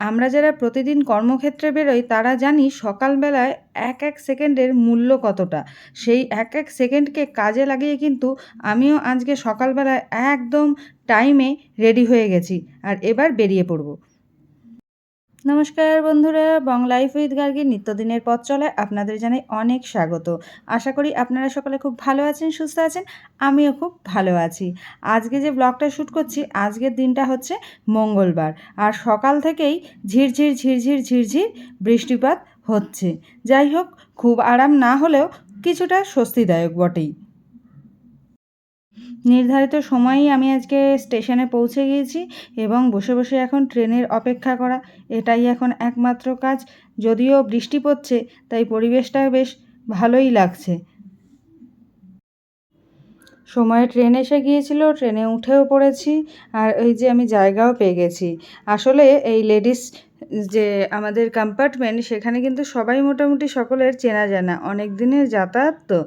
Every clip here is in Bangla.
আমরা যারা প্রতিদিন কর্মক্ষেত্রে বেরোই, তারা জানি সকালবেলায় এক এক সেকেন্ডের মূল্য কতটা। সেই এক এক সেকেন্ডকে কাজে লাগিয়ে কিন্তু আমিও আজকে সকালবেলায় একদম টাইমে রেডি হয়ে গেছি। আর এবার বেরিয়ে পড়ব। নমস্কার বন্ধুরা বং লাইফ উইথ গার্গির নিত্যদিনের পথ চলে আপনাদের জানাই অনেক স্বাগত। আশা করি আপনারা সকলে খুব ভালো আছেন, সুস্থ আছেন, আমিও খুব ভালো আছি। আজকে যে ব্লগটা শ্যুট করছি, আজকের দিনটা হচ্ছে মঙ্গলবার। আর সকাল থেকেই ঝিরঝির ঝিরঝির ঝিরঝির বৃষ্টিপাত হচ্ছে। যাই হোক, খুব আরাম না হলেও কিছুটা স্বস্তিদায়ক বটেই। নির্ধারিত সময়েই আমি আজকে স্টেশনে পৌঁছে গিয়েছি এবং বসে বসে এখন ট্রেনের অপেক্ষা করা। এটাই এখন একমাত্র কাজ। যদিও বৃষ্টি পড়ছে, তাই পরিবেশটা বেশ ভালোই লাগছে। সময়ে ট্রেন এসে গিয়েছিল, ট্রেনে উঠেও পড়েছি আর ওই যে আমি জায়গাও পেয়ে গেছি। আসলে এই লেডিস যে আমাদের কম্পার্টমেন্ট সেখানে কিন্তু সবাই মোটামুটি সকলের চেনা জানা। অনেক দিনের যাতায়াত তো।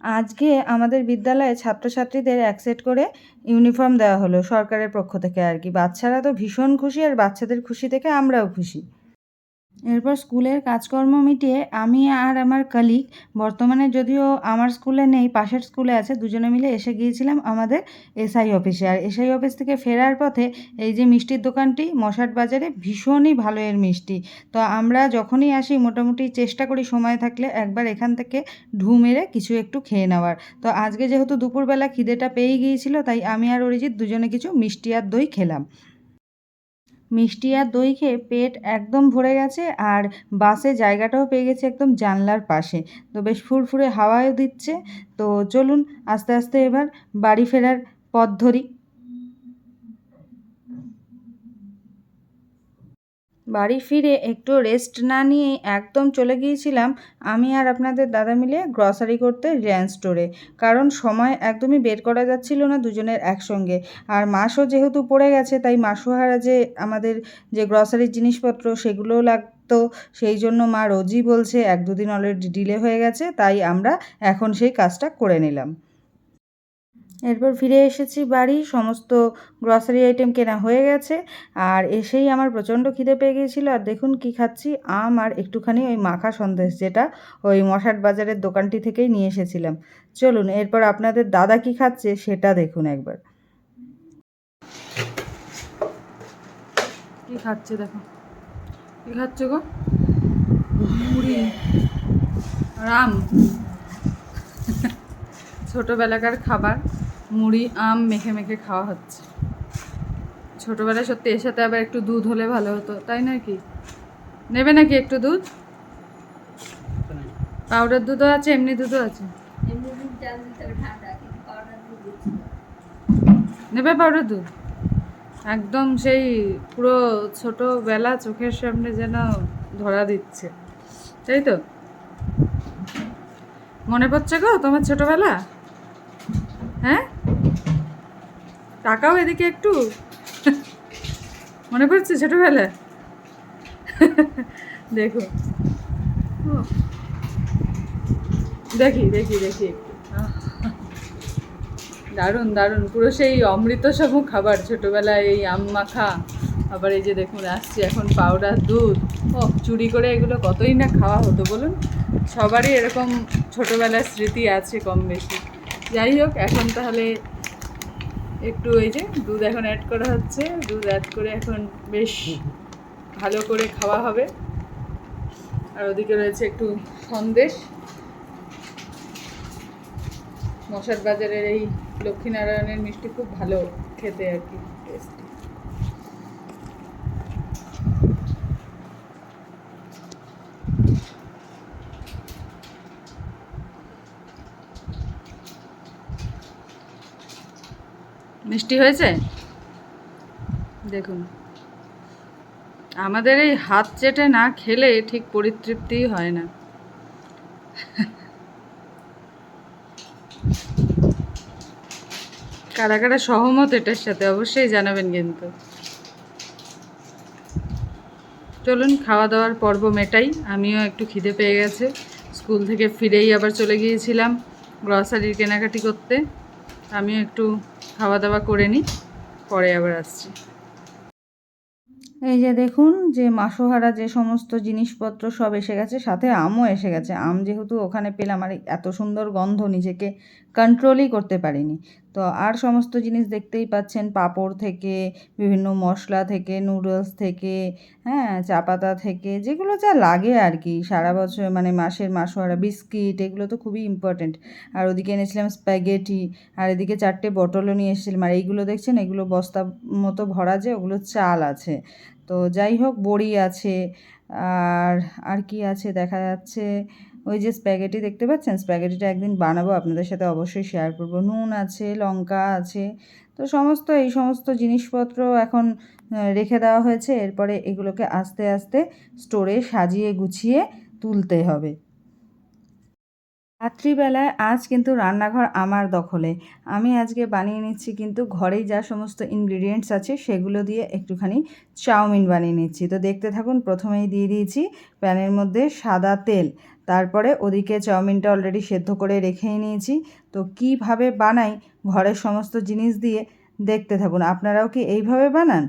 আজকে আমাদের বিদ্যালয়ে ছাত্রছাত্রীদের এক সেট করে ইউনিফর্ম দেওয়া হলো সরকারের পক্ষ থেকে আর কি। বাচ্চারা তো ভীষণ খুশি আর বাচ্চাদের খুশি থেকে আমরাও খুশি। এরপর স্কুলের কাজকর্ম মিটিয়ে আমি আর আমার কালিগ বর্তমানে যদিও আমার স্কুলে নেই, পাশের স্কুলে আছে, দুজনে মিলে এসে গিয়েছিলাম আমাদের এসআই অফিসে আর এসআই অফিস থেকে ফেরার পথে এই যে মিষ্টির দোকানটি, মশাট বাজারে ভীষণই ভালো এর মিষ্টি। তো আমরা যখনই আসি, মোটামুটি চেষ্টা করি সময় থাকলে একবার এখান থেকে ঢু মেরে কিছু একটু খেয়ে নেওয়ার। তো আজকে যেহেতু দুপুরবেলা খিদেটা পেয়ে গিয়েছিল, তাই আমি আর অরিজিৎ দুজনে কিছু মিষ্টি আর দই খেলাম। মিষ্টি আর দই খেয়ে পেট একদম ভরে গেছে আর বাসে জায়গাটাও পেয়ে গেছে একদম জানলার পাশে। তো বেশ ফুরফুরে হাওয়াও দিচ্ছে। তো চলুন আস্তে আস্তে এবার বাড়ি ফেরার পথ ধরি। বাড়ি ফিরে একটু রেস্ট না নিয়ে একদম চলে গিয়েছিলাম আমি আর আপনাদের দাদা মিলে গ্রসারি করতে রিলায়েন্স স্টোরে কারণ সময় একদমই বের করা যাচ্ছিল না দুজনের একসঙ্গে। আর মাসও যেহেতু পড়ে গেছে, তাই মাসোহারা যে আমাদের যে গ্রসারির জিনিসপত্র সেগুলোও লাগতো, সেই জন্য মা রোজই বলছে, এক দুদিন অলরেডি ডিলে হয়ে গেছে, তাই আমরা এখন সেই কাজটা করে নিলাম। এরপর ফিরে এসেছি বাড়ি, সমস্ত গ্রসারি আইটেম কেনা হয়ে গেছে আর এসেই আমার প্রচণ্ড খিদে পেয়ে গিয়েছিল। আর দেখুন কি খাচ্ছি, আম আর একটুখানি ওই মাখা সন্দেশ যেটা ওই মশাট বাজারের দোকানটি থেকেই নিয়ে এসেছিলাম। চলুন, এরপর আপনাদের দাদা কি খাচ্ছে সেটা দেখুন একবার। কি খাচ্ছে দেখো? কি খাচ্ছে গো? মুড়ি আর আম। ছোটোবেলাকার খাবার। মুড়ি আম মেখে মেখে খাওয়া হচ্ছে। ছোটোবেলায় সত্যি এর সাথে আবার একটু দুধ হলে ভালো হতো তাই না কি? নেবে নাকি একটু দুধ? পাউডার দুধও আছে এমনি দুধও আছে। নেবে পাউডার দুধ? একদম সেই পুরো ছোটোবেলা চোখের সামনে যেন ধরা দিচ্ছে। তাই তো? মনে পড়ছে গো তোমার ছোটোবেলা? হ্যাঁ? টাকাও এদিকে একটু। মনে পড়ছে ছোটোবেলা দেখো। দেখি দেখি দেখি দারুণ দারুণ। পুরো সেই অমৃত সম খাবার ছোটোবেলায় এই আম মাখা। আবার এই যে দেখুন, আসছে এখন পাউডার, দুধ। ও চুরি করে এগুলো কতই না খাওয়া হতো বলুন? সবারই এরকম ছোটোবেলার স্মৃতি আছে কম বেশি। যাই হোক, এখন তাহলে একটু ওই যে দুধ এখন অ্যাড করা হচ্ছে। দুধ অ্যাড করে এখন বেশ ভালো করে খাওয়া হবে। আর ওদিকে রয়েছে একটু সন্দেশ। মশার বাজারের এই লক্ষ্মীনারায়ণের মিষ্টি খুব ভালো খেতে আর কি। টেস্টি মিষ্টি হয়েছে? দেখুন। আমাদের এই হাত চেটে না খেলে ঠিক পরিতৃপ্তিই হয় না। কারা কারা সহমত এটার সাথে অবশ্যই জানাবেন কিন্তু। চলুন খাওয়া দাওয়ার পর্ব মেটাই। আমিও একটু খিদে পেয়ে গেছে। স্কুল থেকে ফিরেই আবার চলে গিয়েছিলাম। গ্রসারির কেনাকাটি করতে। আমিও একটু খাওয়া দাওয়া করে নিই পরে আবার আসছি। এই যে দেখুন, যে মাসোহারা যে সমস্ত জিনিসপত্র সব এসে গেছে, সাথে আমও এসে গেছে। আম যেহেতু ওখানে পেলাম, আর এত সুন্দর গন্ধ নিজেকে কন্ট্রোলই করতে পারিনি। তো আর সমস্ত জিনিস দেখতেই পাচ্ছেন পাঁপড় থেকে, বিভিন্ন মশলা থেকে নুডলস থেকে হ্যাঁ চা পাতা থেকে, যেগুলো যা লাগে আর কি। সারা বছর মানে মাসের মাসোয়ারা, বিস্কিট, এগুলো তো খুবই ইম্পর্ট্যান্ট আর ওদিকে এনেছিলাম স্প্যাগেটি আর এদিকে চারটে বটলও নিয়ে এসেছিলাম। আর এইগুলো দেখছেন, এগুলো বস্তা মতো ভরা যে, ওগুলো চাল আছে। তো যাই হোক, বড়ি আছে, আর আর কি আছে দেখা যাচ্ছে? ওই যে স্প্যাগেটি দেখতে পাচ্ছেন? স্প্যাগেটিটা একদিন বানাবো, আপনাদের সাথে অবশ্যই শেয়ার করব। নুন আছে, লঙ্কা আছে, তো সমস্ত, এই সমস্ত জিনিসপত্র এখন রেখে দেওয়া হয়েছে। এরপরে এগুলোকে আস্তে আস্তে স্টোরে সাজিয়ে গুছিয়ে তুলতে হবে। রাত্রিবেলায় আজ কিন্তু রান্নাঘর আমার দখলে। আমি আজকে বানিয়ে নিচ্ছি কিন্তু ঘরেই যা সমস্ত ইনগ্রিডিয়েন্টস আছে সেগুলো দিয়ে একটুখানি চাউমিন বানিয়ে নিচ্ছি। তো দেখতে থাকুন, প্রথমেই দিয়ে দিয়েছি প্যানের মধ্যে সাদা তেল। তারপরে ওদিকে চাউমিনটা অলরেডি সেদ্ধ করে রেখেই নিয়েছি। তো কীভাবে বানাই ঘরের সমস্ত জিনিস দিয়ে? দেখতে থাকুন, আপনারাও কি এইভাবে বানান?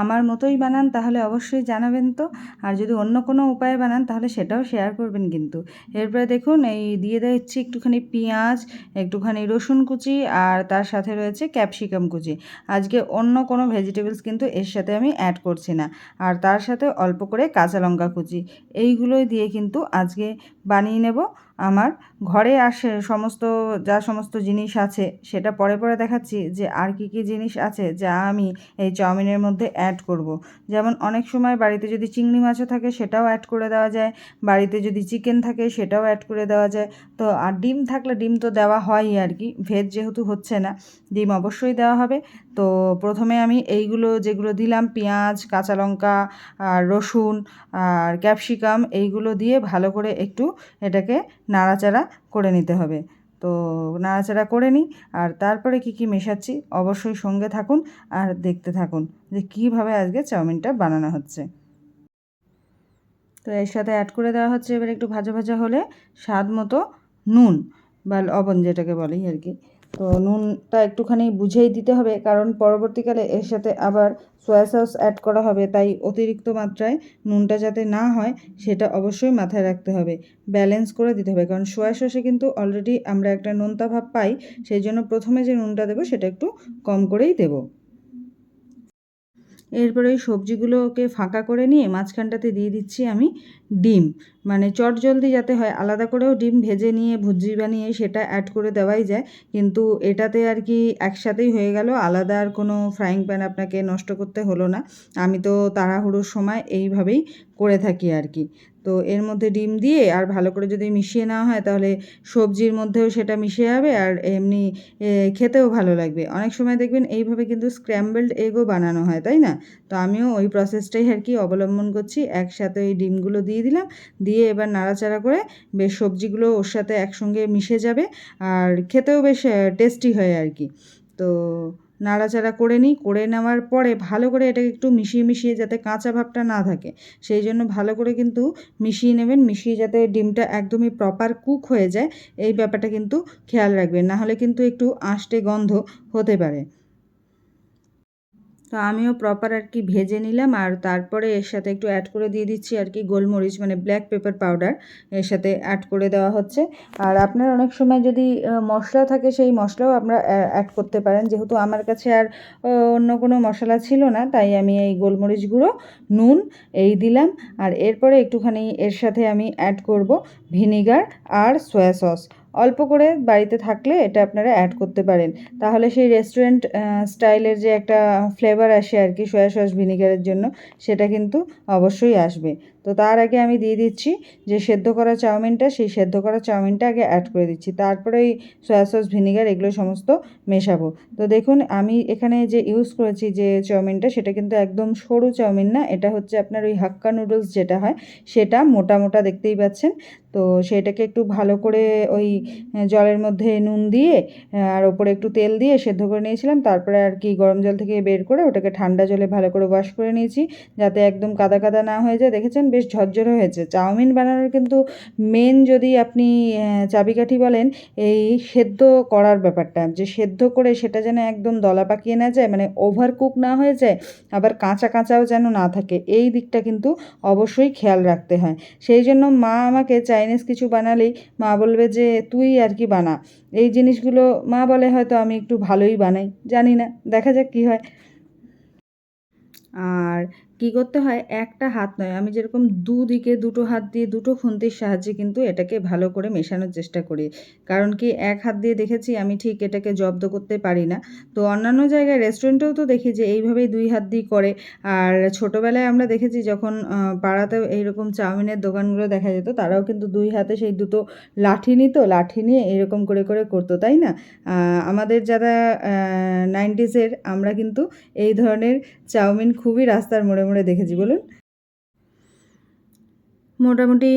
আমার মতোই বানান তাহলে অবশ্যই জানাবেন তো। আর যদি অন্য কোনো উপায়ে বানান তাহলে সেটাও শেয়ার করবেন কিন্তু। এরপরে দেখুন, এই দিয়ে দিচ্ছি একটুখানি পেঁয়াজ, একটুখানি রসুন কুচি, আর তার সাথে রয়েছে ক্যাপসিকাম কুচি। আজকে অন্য কোনো ভেজিটেবলস কিন্তু এর সাথে আমি অ্যাড করছি না। আর তার সাথে অল্প করে কাঁচা লঙ্কা কুচি। এইগুলোই দিয়ে কিন্তু আজকে বানিয়ে নেব। আমার ঘরে আসে সমস্ত, যা সমস্ত জিনিস আছে, সেটা পরে পরে দেখাচ্ছি যে আর কি কি জিনিস আছে যা আমি এই চাউমিনের মধ্যে অ্যাড করব। যেমন অনেক সময় বাড়িতে যদি চিংড়ি মাছও থাকে, সেটাও অ্যাড করে দেওয়া যায়। বাড়িতে যদি চিকেন থাকে, সেটাও অ্যাড করে দেওয়া যায়। তো আর ডিম থাকলে ডিম তো দেওয়া হয়ই আর কি ভেজ যেহেতু হচ্ছে না, ডিম অবশ্যই দেওয়া হবে। তো প্রথমে আমি এইগুলো যেগুলো দিলাম, পেঁয়াজ, কাঁচা লঙ্কা, আর রসুন, আর ক্যাপসিকাম, এইগুলো দিয়ে ভালো করে একটু এটাকে নাড়াচাড়া করে নিতে হবে। তো নাড়াচাড়া করে নিই, আর তারপরে কি কি মেশাচ্ছি অবশ্যই সঙ্গে থাকুন আর দেখতে থাকুন যে কীভাবে আজকে চাউমিনটা বানানো হচ্ছে। তো এর সাথে অ্যাড করে দেওয়া হচ্ছে এবার একটু ভাজা ভাজা হলে স্বাদ মতো নুন বা লবণ যেটাকে বলি আর কি। তো নুনটা একটুখানি বুঝেই দিতে হবে, কারণ পরবর্তীকালে এর সাথে আবার সয়া সস অ্যাড করা হবে, তাই অতিরিক্ত মাত্রায় নুনটা যাতে না হয়, সেটা অবশ্যই মাথায় রাখতে হবে। ব্যালেন্স করে দিতে হবে, কারণ সয়া সসে কিন্তু অলরেডি আমরা একটা নোনতা ভাব পাই, সেই জন্য প্রথমে যে নুনটা দেবো, সেটা একটু কম করেই দেবো। এরপরে ওই সবজিগুলোকে ফাঁকা করে নিয়ে মাঝখানটাতে দিয়ে দিচ্ছি আমি ডিম। মানে চট জলদি যাতে হয়, আলাদা করেও ডিম ভেজে নিয়ে ভুজি বানিয়ে সেটা অ্যাড করে দেওয়াই যায়। কিন্তু এটাতে আর কি একসাথেই হয়ে গেল, আলাদা আর কোনো ফ্রাইং প্যান আপনাকে নষ্ট করতে হলো না। আমি তো তাড়াহুড়োর সময় এইভাবেই করে থাকি আর কি। তো এর মধ্যে ডিম দিয়ে আর ভালো করে যদি মিশিয়ে নেওয়া হয় তাহলে সবজির মধ্যেও সেটা মিশে যাবে আর এমনি খেতেও ভালো লাগবে। অনেক সময় দেখবেন এইভাবে কিন্তু স্ক্র্যাম্বলড এগও বানানো হয়, তাই না? তো আমিও ওই প্রসেসটাই আর কি অবলম্বন করছি। একসাথে ওই ডিমগুলো দিয়ে দিলাম। দিয়ে এবার নাড়াচাড়া করে বেশ সবজিগুলো ওর সাথে একসঙ্গে মিশে যাবে আর খেতেও বেশ টেস্টি হয় আর কি। তো নাড়াচাড়া করে নিই, করে নেওয়ার পরে ভালো করে এটাকে একটু মিশিয়ে মিশিয়ে যাতে কাঁচা ভাবটা না থাকে। সেই জন্য ভালো করে কিন্তু মিশিয়ে নেবেন, মিশিয়ে যাতে ডিমটা একদমই প্রপার কুক হয়ে যায়, এই ব্যাপারটা কিন্তু খেয়াল রাখবেন। নাহলে কিন্তু একটু আষ্টে গন্ধ হতে পারে। তো আমিও প্রপার আর কি ভেজে নিলাম আর তারপরে এর সাথে একটু অ্যাড করে দিয়ে দিচ্ছি আর কি গোলমরিচ মানে ব্ল্যাক পেপার পাউডার এর সাথে অ্যাড করে দেওয়া হচ্ছে। আর আপনার অনেক সময় যদি মশলা থাকে সেই মশলাও আমরা অ্যাড করতে পারেন। যেহেতু আমার কাছে আর অন্য কোনো মশলা ছিল না, তাই আমি এই গোলমরিচ গুঁড়ো, নুন এই দিলাম। আর এরপরে একটুখানি এর সাথে আমি অ্যাড করব ভিনিগার আর সয়া সস অল্প করে বাড়িতে থাকলে এটা আপনারা অ্যাড করতে পারেন। তাহলে সেই রেস্টুরেন্ট স্টাইলের যে একটা ফ্লেভার আসে আর কি সয়া সস ভিনিগারের জন্য, সেটা কিন্তু অবশ্যই আসবে। তো তার আগে আমি দিয়ে দিচ্ছি যে সেদ্ধ করা চাউমিনটা, সেই সেদ্ধ করা চাউমিনটা আগে অ্যাড করে দিচ্ছি। তারপরে ওই সয়া সস ভিনিগার এগুলো সমস্ত মেশাবো। তো দেখুন, আমি এখানে যে ইউজ করেছি যে চাউমিনটা, সেটা কিন্তু একদম সরু চাউমিন না। এটা হচ্ছে আপনার ওই হাক্কা নুডলস যেটা হয়, সেটা মোটা মোটা দেখতেই পাচ্ছেন। তো সেটাকে একটু ভালো করে ওই জলের মধ্যে নুন দিয়ে, আর ওপরে একটু তেল দিয়ে সেদ্ধ করে নিয়েছিলাম। তারপরে আর কি গরম জল থেকে বের করে ওটাকে ঠান্ডা জলে ভালো করে ওয়াশ করে নিয়েছি, যাতে একদম কাদা কাদা না হয়ে যায়। দেখেছেন? বেশ ঝরঝরে হয়েছে। চাউমিন বানানোর কিন্তু মেন যদি আপনি চাবিকাঠি বলেন, এই সেদ্ধ করার ব্যাপারটা। যে সেদ্ধ করে সেটা যেন একদম দলা পাকিয়ে না যায় মানে ওভার কুক না হয়ে যায়, আবার কাঁচা কাঁচাও যেন না থাকে, এই দিকটা কিন্তু অবশ্যই খেয়াল রাখতে হয়। সেই জন্য মা আমাকে চাইনিজ কিছু বানালেই মা বলবে যে, তুই আর কি বানা। এই জিনিসগুলো মা বলে হয়তো আমি একটু ভালোই বানাই, জানি না, দেখা যাক কী হয়। আর কি করতে হয়? একটা হাত নয়। আমি যেরকম দুদিকে দুটো হাত দিয়ে দুটো খুন্তির সাহায্যে কিন্তু এটাকে ভালো করে মেশানোর চেষ্টা করি। কারণ কি, এক হাত দিয়ে দেখেছি আমি ঠিক এটাকে জব্দ করতে পারি না। তো অন্যান্য জায়গায় রেস্টুরেন্টেও তো দেখি যে এইভাবেই দুই হাত দিয়ে করে। আর ছোটোবেলায় আমরা দেখেছি যখন পাড়াতেও এইরকম চাউমিনের দোকানগুলো দেখা যেত, তারাও কিন্তু দুই হাতে সেই দুটো লাঠি নিত। লাঠি নিয়ে এরকম করে করে করতো, তাই না? আমাদের যারা নাইনটিসের আমরা কিন্তু এই ধরনের চাউমিন খুবই রাস্তার মোড়ে মোড়ে দেখেছি, বলুন। মোটামুটি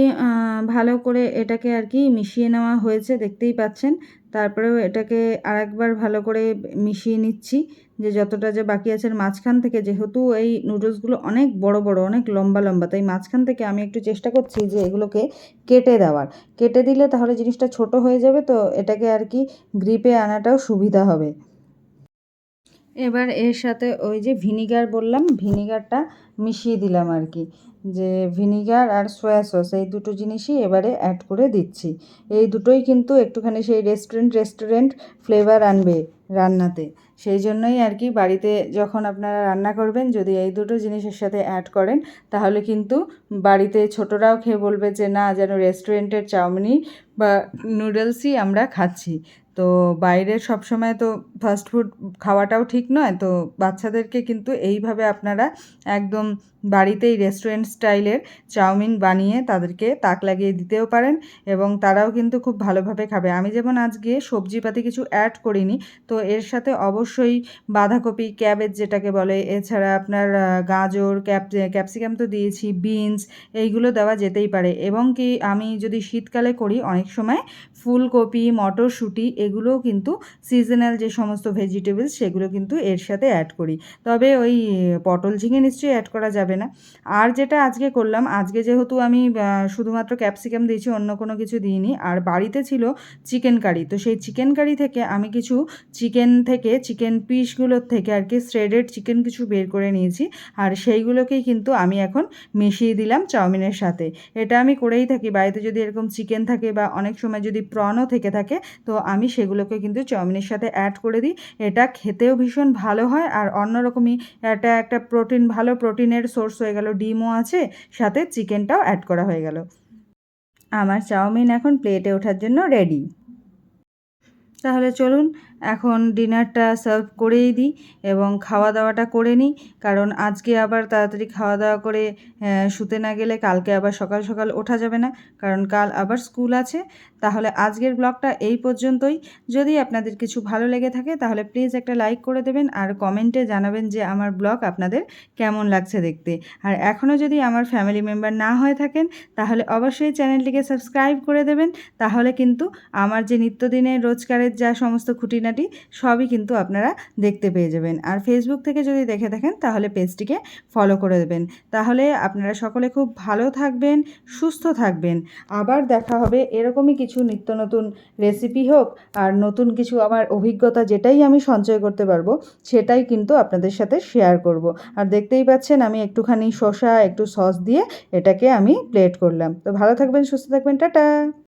ভালো করে এটাকে আর কি মিশিয়ে নেওয়া হয়েছে, দেখতেই পাচ্ছেন। তারপরেও এটাকে আরেকবার ভালো করে মিশিয়ে নিচ্ছি, যে যতটা যে বাকি আছে মাঝখান থেকে। যেহেতু এই নুডলসগুলো অনেক বড় বড়, অনেক লম্বা লম্বা, তাই মাঝখান থেকে আমি একটু চেষ্টা করছি যে এগুলোকে কেটে দেওয়ার। কেটে দিলে তাহলে জিনিসটা ছোট হয়ে যাবে, তো এটাকে আর কি গ্রিপে আনাটাও সুবিধা হবে। এবার এর সাথে ওই যে ভিনিগার বললাম, ভিনিগারটা মিশিয়ে দিলাম আর কি। যে ভিনিগার আর সয়া সস, এই দুটো জিনিসই এবারে অ্যাড করে দিচ্ছি। এই দুটোই কিন্তু একটুখানি সেই রেস্টুরেন্ট রেস্টুরেন্ট ফ্লেভার আনবে রান্নাতে। সেই জন্যই আর কি বাড়িতে যখন আপনারা রান্না করবেন, যদি এই দুটো জিনিসের সাথে অ্যাড করেন, তাহলে কিন্তু বাড়িতে ছোটরাও খেয়ে বলবে যে, না, যেন রেস্টুরেন্টের চাউমিনই বা নুডলসই আমরা খাচ্ছি। তো বাইরের সবসময় তো ফাস্ট ফুড খাওয়াটাও ঠিক নয়, তো বাচ্চাদেরকে কিন্তু এইভাবে আপনারা একদম বাড়িতেই রেস্টুরেন্ট স্টাইলের চাউমিন বানিয়ে তাদেরকে তাক লাগিয়ে দিতেও পারেন এবং তারাও কিন্তু খুব ভালোভাবে খাবে। আমি যেমন আজকে সবজিপাতি কিছু অ্যাড করিনি, তো এর সাথে অবশ্যই বাঁধাকপি ক্যাবেজ যেটাকে বলে, এছাড়া আপনার গাজর ক্যাপ ক্যাপসিকাম তো দিয়েছি বিনস এইগুলো দেওয়া যেতেই পারে। এবং কি আমি যদি শীতকালে করি, অনেক সময় ফুলকপি, মটরশুঁটি এগুলোও কিন্তু সিজনাল যে সমস্ত ভেজিটেবলস সেগুলো কিন্তু এর সাথে অ্যাড করি। তবে ওই পটল ঝিঙে নিশ্চয়ই অ্যাড করা যাবে না। আর যেটা আজকে করলাম, আজকে যেহেতু আমি শুধুমাত্র ক্যাপসিকাম দিয়েছি, অন্য কোনো কিছু দিইনি। আর বাড়িতে ছিল চিকেন কারি তো সেই চিকেন কারি থেকে আমি কিছু চিকেন থেকে চিকেন পিসগুলোর থেকে আর কি শ্রেডেড চিকেন কিছু বের করে নিয়েছি। আর সেইগুলোকেই কিন্তু আমি এখন মিশিয়ে দিলাম চাউমিনের সাথে। এটা আমি করেই থাকি। বাড়িতে যদি এরকম চিকেন থাকে বা অনেক সময় যদি প্রনও থেকে থাকে, তো আমি সেগুলোকে কিন্তু চাউমিনের সাথে অ্যাড করে দিই। এটা খেতেও ভীষণ ভালো হয় আর অন্যরকমই এটা একটা প্রোটিন ভালো প্রোটিনের সোর্স হয়ে গেল, ডিমও আছে, সাথে চিকেনটাও অ্যাড করা হয়ে গেল। আমার চাউমিন এখন প্লেটে ওঠার জন্য রেডি তাহলে চলুন এখন ডিনারটা সার্ভ করেই দিই এবং খাওয়া দাওয়াটা করে নিই। কারণ আজকে আবার তাড়াতাড়ি খাওয়া দাওয়া করে শুতে না গেলে কালকে আবার সকাল সকাল ওঠা যাবে না। কারণ কাল আবার স্কুল আছে। তাহলে আজকের ব্লগটা এই পর্যন্তই। যদি আপনাদের কিছু ভালো লেগে থাকে, তাহলে প্লিজ একটা লাইক করে দেবেন আর কমেন্টে জানাবেন যে আমার ব্লগ আপনাদের কেমন লাগছে দেখতে। আর এখনও যদি আমার ফ্যামিলি মেম্বার না হয়ে থাকেন, তাহলে অবশ্যই চ্যানেলটিকে সাবস্ক্রাইব করে দেবেন। তাহলে কিন্তু আমার যে নিত্যদিনের রোজগারের যা সমস্ত খুঁটিনাটি সবই কিন্তু আপনারা দেখতে পেয়ে যাবেন। আর ফেসবুক থেকে যদি দেখে থাকেন, তাহলে পেজটিকে ফলো করে দেবেন। তাহলে আপনারা সকলে খুব ভালো থাকবেন, সুস্থ থাকবেন। আবার দেখা হবে এরকমই কিছু নিত্য নতুন রেসিপি হোক, আর নতুন কিছু আমার অভিজ্ঞতা যেটাই আমি সঞ্চয় করতে পারব, সেটাই কিন্তু আপনাদের সাথে শেয়ার করব। আর দেখতেই পাচ্ছেন, আমি একটুখানি শসা, একটু সস দিয়ে এটাকে আমি প্লেট করলাম। তো ভালো থাকবেন, সুস্থ থাকবেন, টাটা!